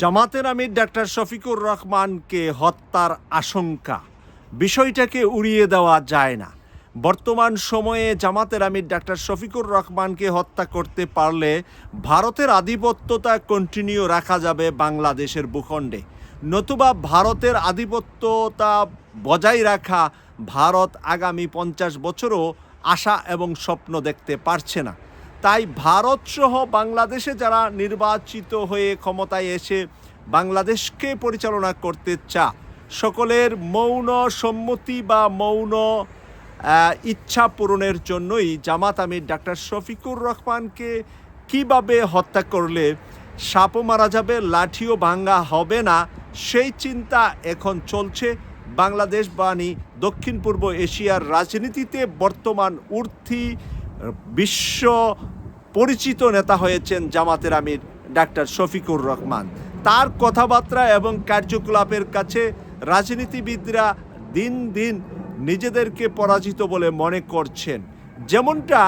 জামাতের আমির ডাক্তার শফিকুর রহমানকে হত্যার আশঙ্কা। বিষয়টাকে উড়িয়ে দেওয়া যায় না। বর্তমান সময়ে জামাতের আমির ডাক্তার শফিকুর রহমানকে হত্যা করতে পারলে ভারতের আধিপত্যতা কন্টিনিউ রাখা যাবে বাংলাদেশের ভূখণ্ডে। নতুবা ভারতের আধিপত্যতা বজায় রাখা ভারত আগামী পঞ্চাশ বছরও আশা এবং স্বপ্ন দেখতে পারছে না। তাই ভারত সহ বাংলাদেশে যারা নির্বাচিত হয়ে ক্ষমতায় এসে বাংলাদেশকে পরিচালনা করতে চা, সকলের মৌন সম্মতি বা মৌন ইচ্ছা পূরণের জন্যই জামাত আমির ডাক্তার শফিকুর রহমানকে কীভাবে হত্যা করলে সাপও মারা যাবে, লাঠিও ভাঙ্গা হবে না, সেই চিন্তা এখন চলছে বাংলাদেশ বাণী দক্ষিণ পূর্ব এশিয়ার রাজনীতিতে বর্তমান ঊর্ধ্বী বিশ্ব পরিচিত নেতা হয়েছেন জামাতের আমির ডাক্তার শফিকুর রহমান। তার কথাবার্তা এবং কার্যকলাপের কাছে রাজনীতিবিদরা দিন দিন নিজেদেরকে পরাজিত বলে মনে করছেন। যেমনটা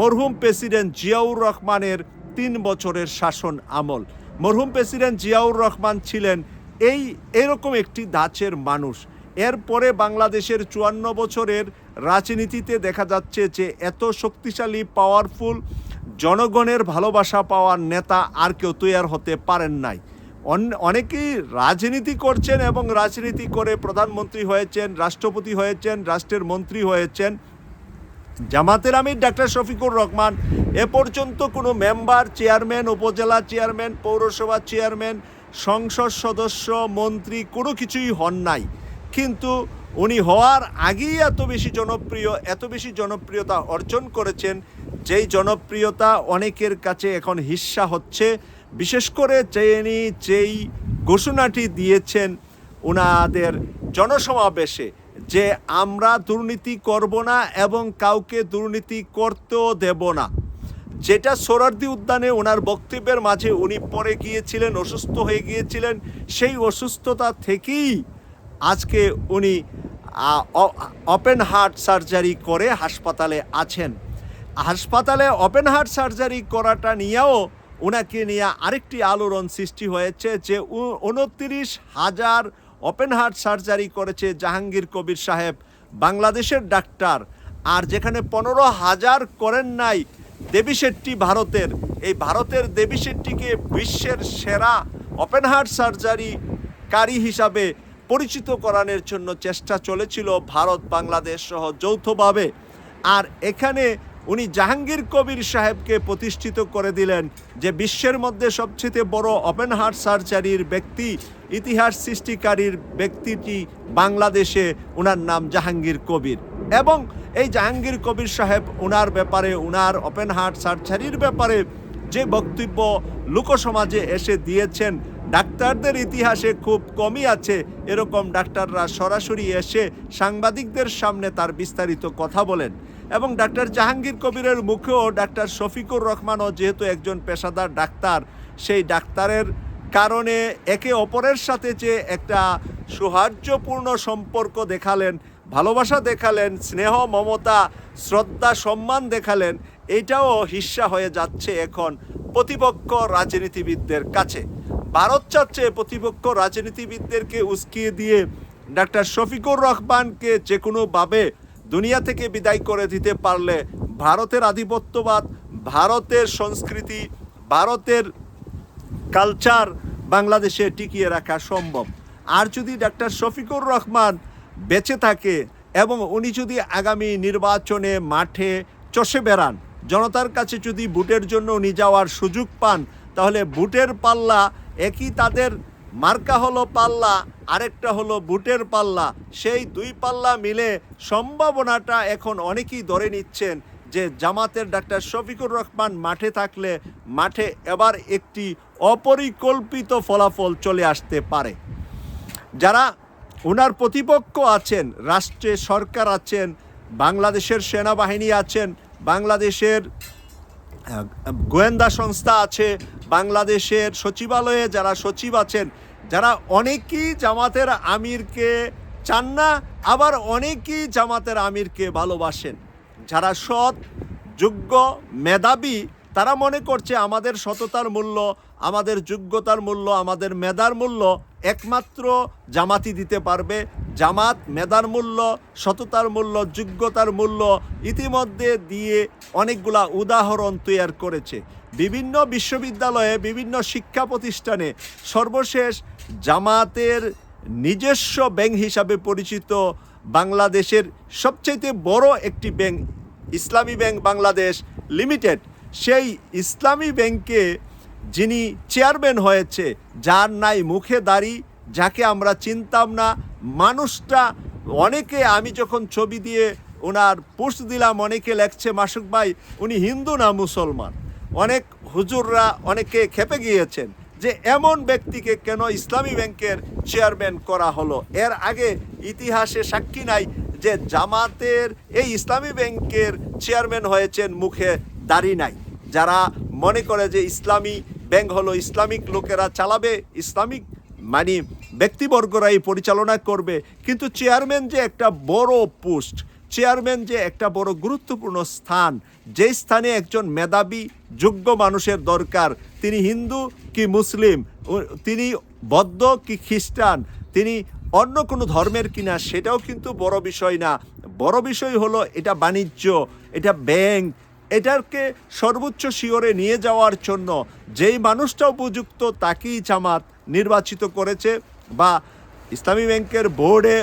মরহুম প্রেসিডেন্ট জিয়াউর রহমানের তিন বছরের শাসন আমল। মরহুম প্রেসিডেন্ট জিয়াউর রহমান ছিলেন এই এরকম একটি ধাঁচের মানুষ। এরপরে বাংলাদেশের চুয়ান্ন বছরের রাজনীতিতে দেখা যাচ্ছে যে এত শক্তিশালী পাওয়ারফুল জনগণের ভালোবাসা পাওয়ার নেতা আর কেউ তৈয়ার হতে পারেন নাই। অনেকেই রাজনীতি করছেন এবং রাজনীতি করে প্রধানমন্ত্রী হয়েছেন, রাষ্ট্রপতি হয়েছেন, রাষ্ট্রের মন্ত্রী হয়েছেন। জামাতের আমির ডাক্তার শফিকুর রহমান, এ পর্যন্ত কোনো মেম্বার চেয়ারম্যান উপজেলা চেয়ারম্যান পৌরসভা চেয়ারম্যান সংসদ সদস্য, মন্ত্রী কোনো কিছুই হন নাই। কিন্তু উনি হওয়ার আগেই এত বেশি জনপ্রিয়, এত বেশি জনপ্রিয়তা অর্জন করেছেন। যেই জনপ্রিয়তা অনেকের কাছে এখন হিস্সা হচ্ছে। বিশেষ করে যিনি যেই ঘোষণাটি দিয়েছেন ওনাদের জনসমাবেশে যে আমরা দুর্নীতি করব না এবং কাউকে দুর্নীতি করতেও দেব না। যেটা সোরারদি উদ্যানে ওনার বক্তব্যের মাঝে উনি পরে গিয়েছিলেন, অসুস্থ হয়ে গিয়েছিলেন, সেই অসুস্থতা থেকেই আজকে উনি ওপেন হার্ট সার্জারি করে হাসপাতালে আছেন। হাসপাতালে ওপেন হার্ট সার্জারি করাটা নিয়েও ওনাকে নিয়ে আরেকটি আলোড়ন সৃষ্টি হয়েছে যে উনত্রিশ হাজার ওপেন হার্ট সার্জারি করেছে জাহাঙ্গীর কবির সাহেব, বাংলাদেশের ডাক্তার। আর যেখানে পনেরো হাজার করেন নাই দেবী শেট্টি ভারতের। এই ভারতের দেবী শেট্টিকে বিশ্বের সেরা ওপেন হার্ট সার্জারি কারি হিসাবে পরিচিত করানোর জন্য চেষ্টা চলেছিল ভারত বাংলাদেশ সহ যৌথভাবে। আর এখানে উনি জাহাঙ্গীর কবির সাহেবকে প্রতিষ্ঠিত করে দিলেন, যে বিশ্বের মধ্যে সবচেয়ে বড় ওপেন হার্ট সার্জারির ব্যক্তি, ইতিহাস সৃষ্টিকারীর ব্যক্তিটি বাংলাদেশে ওনার নাম জাহাঙ্গীর কবির। এবং এই জাহাঙ্গীর কবির সাহেব ওনার ব্যাপারে ওনার ওপেন হার্ট সার্জারির ব্যাপারে যে বক্তব্য লোকসমাজে এসে দিয়েছেন ডাক্তারদের ইতিহাসে খুব কমই আছে। এরকম ডাক্তাররা সরাসরি এসে সাংবাদিকদের সামনে তার বিস্তারিত কথা বলেন। এবং ডাক্তার জাহাঙ্গীর কবিরের মুখেও ডাক্তার শফিকুর রহমানও যেহেতু একজন পেশাদার ডাক্তার, সেই ডাক্তারের কারণে একে অপরের সাথে যে একটা সৌহার্দ্যপূর্ণ সম্পর্ক দেখালেন, ভালোবাসা দেখালেন, স্নেহ, মমতা, শ্রদ্ধা, সম্মান দেখালেন, এটাও হিস্সা হয়ে যাচ্ছে এখন প্রতিপক্ষ রাজনীতিবিদদের কাছে। ভারত চাচ্ছে প্রতিপক্ষ রাজনীতিবিদদেরকে উস্কিয়ে দিয়ে ডাক্তার শফিকুর রহমানকে যে কোনোভাবে দুনিয়া থেকে বিদায় করে দিতে পারলে ভারতের আধিপত্যবাদ, ভারতের সংস্কৃতি, ভারতের কালচার বাংলাদেশে টিকিয়ে রাখা সম্ভব। আর যদি ডাক্তার শফিকুর রহমান বেঁচে থাকে এবং উনি যদি আগামী নির্বাচনে মাঠে চষে বেড়ান জনতার কাছে যদি ভোটের জন্য উনি যাওয়ার সুযোগ পান, তাহলে ভোটের পাল্লা একই তাদের, মার্কা হলো পাল্লা, আরেকটা হলো বুটের পাল্লা। সেই দুই পাল্লা মিলে সম্ভাবনাটা এখন অনেকেই ধরে নিচ্ছেন যে জামাতের ডাক্তার শফিকুর রহমান মাঠে থাকলে মাঠে এবার একটি অপরিকল্পিত ফলাফল চলে আসতে পারে। যারা ওনার প্রতিপক্ষ আছেন রাষ্ট্রে সরকার আছেন, বাংলাদেশের সেনাবাহিনী আছেন বাংলাদেশের গোয়েন্দা সংস্থা আছে, বাংলাদেশের সচিবালয়ে যারা সচিব আছেন, যারা অনেকেই জামাতের আমিরকে চান না, আবার অনেকেই জামাতের আমিরকে ভালোবাসেন। যারা সৎ, যোগ্য মেধাবী, তারা মনে করছে আমাদের সততার মূল্য, আমাদের যোগ্যতার মূল্য, আমাদের মেধার মূল্য একমাত্র জামাতি দিতে পারবে। জামাত মেধার মূল্য, সততার মূল্য, যোগ্যতার মূল্য ইতিমধ্যে দিয়ে অনেকগুলা উদাহরণ তৈরি করেছে। বিভিন্ন বিশ্ববিদ্যালয়ে, বিভিন্ন শিক্ষা প্রতিষ্ঠানে সর্বশেষ জামাতের নিজস্ব ব্যাংক হিসাবে পরিচিত বাংলাদেশের সবচাইতে বড় একটি ব্যাংক ইসলামী ব্যাংক বাংলাদেশ লিমিটেড। সেই ইসলামী ব্যাংকে যিনি চেয়ারম্যান হয়েছে, যার নাই মুখে দাড়ি যাকে আমরা চিনতাম না, মানুষটা অনেকে, আমি যখন ছবি দিয়ে ওনার পোস্ট দিলাম, অনেকে লেখছে, মাসুক ভাই, উনি হিন্দু না মুসলমান? অনেক হুজুররা অনেকে খেপে গিয়েছেন যে এমন ব্যক্তিকে কেন ইসলামী ব্যাংকের চেয়ারম্যান করা হলো। এর আগে ইতিহাসে সাক্ষী নাই যে জামাতের এই ইসলামী ব্যাংকের চেয়ারম্যান হয়েছেন মুখে দাড়ি নাই। যারা মনে করে যে ইসলামী ব্যাংক হলো, ইসলামিক লোকেরা চালাবে, ইসলামিক মানে ব্যক্তিবর্গরাই পরিচালনা করবে। কিন্তু চেয়ারম্যান যে একটা বড় পোস্ট, চেয়ারম্যান যে একটা বড় গুরুত্বপূর্ণ স্থান, যে স্থানে একজন মেধাবী, যোগ্য মানুষের দরকার, তিনি হিন্দু কি মুসলিম তিনি বৌদ্ধ কি খ্রিস্টান, তিনি অন্য কোনো ধর্মের কিনা, সেটাও কিন্তু বড় বিষয় না। বড় বিষয় হলো এটা বাণিজ্য, এটা ব্যাংক, এটাকে সর্বোচ্চ শিওরে নিয়ে যাওয়ার জন্য, যেই মানুষটা উপযুক্ত, তাকেই জামাত নির্বাচিত করেছে বা ইসলামী ব্যাংকের বোর্ডে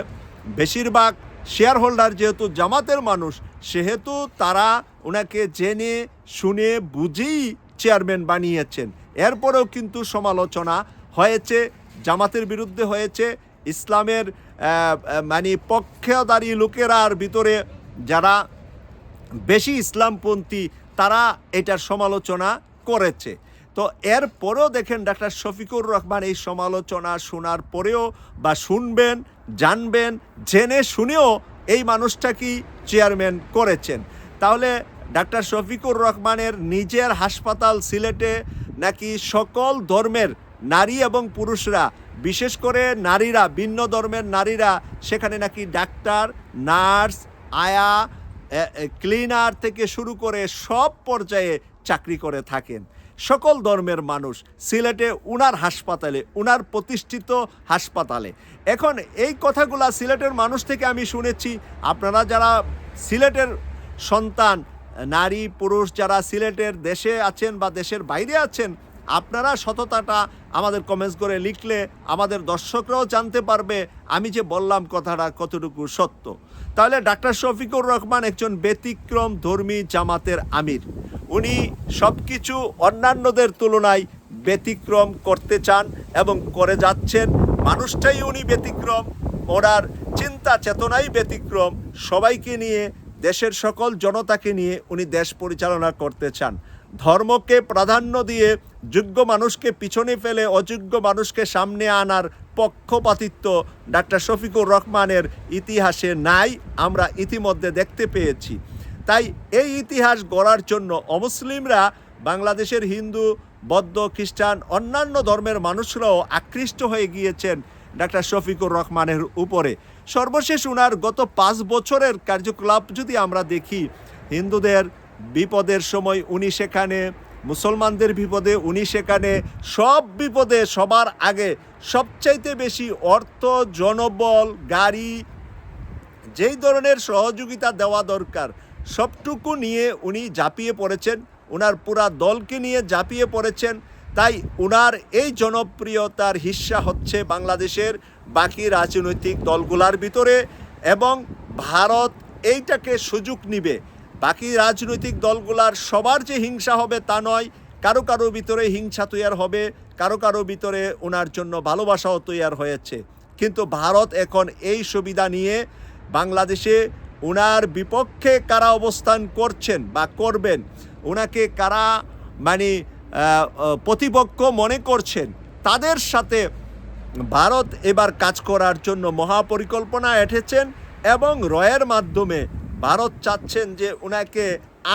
বেশিরভাগ শেয়ার হোল্ডার যেহেতু জামাতের মানুষ, সেহেতু তারা ওনাকে জেনে, শুনে, বুঝেই চেয়ারম্যান বানিয়েছেন। এরপরেও কিন্তু সমালোচনা হয়েছে, জামাতের বিরুদ্ধে হয়েছে, ইসলামের মানে পক্ষদারী লোকেরার ভিতরে যারা বেশি ইসলামপন্থী, তারা এটার সমালোচনা করেছে। তো এরপরেও দেখেন ডাক্তার শফিকুর রহমান এই সমালোচনা শোনার পরেও বা শুনবেন, জানবেন, জেনে শুনেও এই মানুষটা কি চেয়ারম্যান করেছেন। তাহলে ডাক্তার শফিকুর রহমানের নিজের হাসপাতাল সিলেটে নাকি সকল ধর্মের নারী এবং পুরুষরা, বিশেষ করে নারীরা, ভিন্ন ধর্মের নারীরা, সেখানে নাকি ডাক্তার, নার্স, আয়া ক্লিনার থেকে শুরু করে সব পর্যায়ে চাকরি করে থাকেন? সকল ধর্মের মানুষ সিলেটে উনার হাসপাতালে, উনার প্রতিষ্ঠিত হাসপাতালে। এখন এই কথাগুলা সিলেটের মানুষ থেকে আমি শুনেছি। আপনারা যারা সিলেটের সন্তান, নারী, পুরুষ, যারা সিলেটের দেশে আছেন বা দেশের বাইরে আছেন, আপনারা সততাটা আমাদের কমেন্টস করে লিখলে আমাদের দর্শকরাও জানতে পারবে আমি যে বললাম কথাটা কতটুকু সত্য। তাহলে ডাক্তার শফিকুর রহমান একজন ব্যতিক্রম ধর্মী জামাতের আমির। উনি সব কিছু অন্যান্যদের তুলনায় ব্যতিক্রম করতে চান এবং করে যাচ্ছেন। মানুষটাই উনি ব্যতিক্রম, ওনার চিন্তা চেতনাই ব্যতিক্রম। সবাইকে নিয়ে, দেশের সকল জনতাকে নিয়ে উনি দেশ পরিচালনা করতে চান। ধর্মকে প্রাধান্য দিয়ে যোগ্য মানুষকে পিছনে ফেলে অযোগ্য মানুষকে সামনে আনার পক্ষপাতিত্ব ডাক্তার শফিকুর রহমানের ইতিহাসে নাই, আমরা ইতিমধ্যে দেখতে পেয়েছি। তাই এই ইতিহাস গড়ার জন্য অমুসলিমরা বাংলাদেশের হিন্দু, বৌদ্ধ, খ্রিস্টান, অন্যান্য ধর্মের মানুষরাও আকৃষ্ট হয়ে গিয়েছেন ডাক্তার শফিকুর রহমানের উপরে। সর্বশেষ উনার গত পাঁচ বছরের কার্যকলাপ যদি আমরা দেখি, হিন্দুদের বিপদের সময় উনি সেখানে, মুসলমানদের বিপদে উনি সেখানে, সব বিপদে সবার আগে সবচাইতে বেশি অর্থ, জনবল, গাড়ি, যেই ধরনের সহযোগিতা দেওয়া দরকার সবটুকু নিয়ে উনি ঝাঁপিয়ে পড়েছেন। ওনার পুরা দলকে নিয়ে ঝাঁপিয়ে পড়েছেন। তাই ওনার এই জনপ্রিয়তার হিস্সা হচ্ছে বাংলাদেশের বাকি রাজনৈতিক দলগুলার ভিতরে এবং ভারত এইটাকে সুযোগ নিবে। বাকি রাজনৈতিক দলগুলার সবার যে হিংসা হবে তা নয়, কারও কারও ভিতরে হিংসা তৈয়ার হবে, কারও কারও ভিতরে ওনার জন্য ভালোবাসাও তৈয়ার হয়েছে। কিন্তু ভারত এখন এই সুবিধা নিয়ে বাংলাদেশে ওনার বিপক্ষে কারা অবস্থান করছেন বা করবেন ওনাকে কারা মানে প্রতিপক্ষ মনে করছেন, তাদের সাথে ভারত এবার কাজ করার জন্য মহাপরিকল্পনা এঁটেছেন এবং রয়ের মাধ্যমে ভারত চাচ্ছেন যে ওনাকে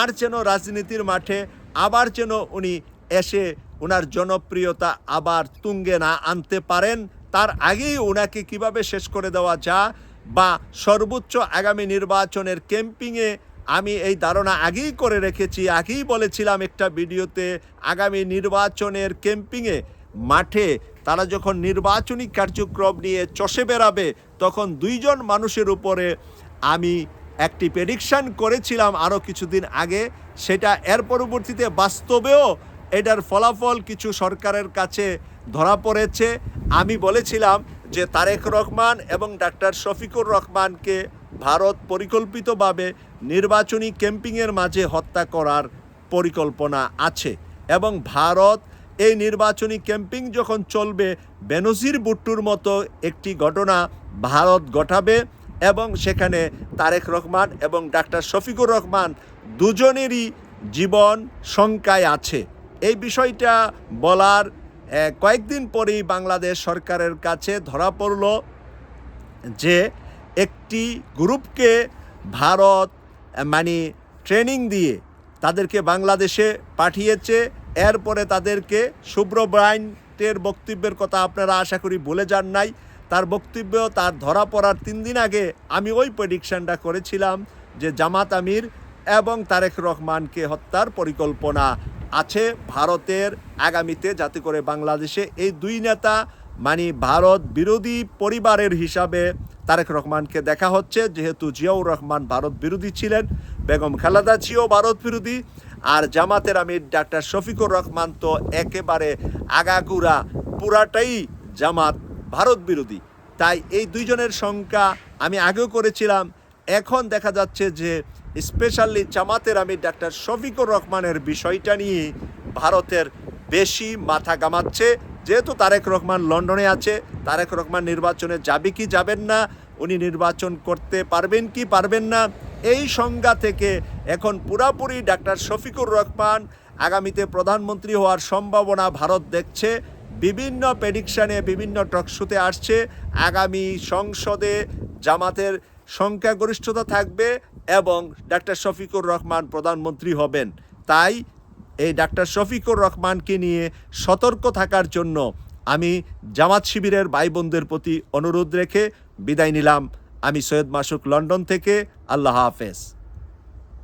আর যেন রাজনীতির মাঠে আবার যেন উনি এসে ওনার জনপ্রিয়তা আবার তুঙ্গে না আনতে পারেন। তার আগেই ওনাকে কীভাবে শেষ করে দেওয়া যায় বা সর্বোচ্চ আগামী নির্বাচনের ক্যাম্পিংয়ে আমি এই ধারণা আগেই করে রেখেছি, আগেই বলেছিলাম একটা ভিডিওতে, আগামী নির্বাচনের ক্যাম্পিংয়ে মাঠে তারা যখন নির্বাচনী কার্যক্রম নিয়ে চষে বেড়াবে, তখন দুইজন মানুষের উপরে আমি একটি প্রেডিকশন করেছিলাম আরও কিছুদিন আগে। সেটা এর পরবর্তীতে বাস্তবেও এটার ফলাফল কিছু সরকারের কাছে ধরা পড়েছে। আমি বলেছিলাম যে তারেক রহমান এবং ডাক্তার শফিকুর রহমানকে ভারত পরিকল্পিতভাবে নির্বাচনী ক্যাম্পিংয়ের মাঝে হত্যা করার পরিকল্পনা আছে এবং ভারত এই নির্বাচনী ক্যাম্পিং যখন চলবে, বেনজির বুট্টুর মতো একটি ঘটনা ভারত ঘটাবে এবং সেখানে তারেক রহমান এবং ডাক্তার শফিকুর রহমান দুজনেরই জীবন শঙ্কায় আছে। এই বিষয়টা বলার কয়েকদিন পরেই বাংলাদেশ সরকারের কাছে ধরা পড়ল যে একটি গ্রুপকে ভারত মানে ট্রেনিং দিয়ে তাদেরকে বাংলাদেশে পাঠিয়েছে। এরপরে তাদেরকে শুভ্র ব্রাইন্টের বক্তব্যের কথা আপনারা আশা করি বলে যান নাই। তার বক্তব্য, তার ধরা পড়ার তিন দিন আগে আমি ওই প্রেডিকশনটা করেছিলাম যে জামাত আমির এবং তারেক রহমানকে হত্যার পরিকল্পনা আছে ভারতের আগামীতে যাতে করে বাংলাদেশে এই দুই নেতা মানে ভারত বিরোধী পরিবারের হিসাবে তারেক রহমানকে দেখা হচ্ছে। যেহেতু জিয়াউর রহমান ভারত বিরোধী ছিলেন, বেগম খালাদা জিয়াও ভারত বিরোধী, আর জামাতের আমির ডাক্তার শফিকুর রহমান তো একেবারে আগাগুড়া, পুরাটাই জামাত ভারত বিরোধী। তাই এই দুইজনের সংখ্যা আমি আগেও করেছিলাম, এখন দেখা যাচ্ছে যে স্পেশালি জামাতের আমি ডাক্তার শফিকুর রহমানের বিষয়টা নিয়ে ভারতের বেশি মাথা গামাচ্ছে যেহেতু তারেক রহমান লন্ডনে আছে, তারেক রহমান নির্বাচনে যাবে কি যাবেন না, উনি নির্বাচন করতে পারবেন কি পারবেন না, এই সংজ্ঞা থেকে এখন পুরাপুরি ডাক্তার শফিকুর রহমান আগামীতে প্রধানমন্ত্রী হওয়ার সম্ভাবনা ভারত দেখছে। বিভিন্ন প্রেডিকশানে বিভিন্ন টকশোতে আসছে। আগামী সংসদে জামাতের সংখ্যাগরিষ্ঠতা থাকবে। এবং ডাক্তার শফিকুর রহমান প্রধানমন্ত্রী হবেন। তাই এই ডাক্তার শফিকুর রহমানকে নিয়ে সতর্ক থাকার জন্য আমি জামাত শিবিরের ভাই বোনদের প্রতি অনুরোধ রেখে বিদায় নিলাম। আমি সৈয়দ মাসুক লন্ডন থেকে। আল্লাহ হাফেজ।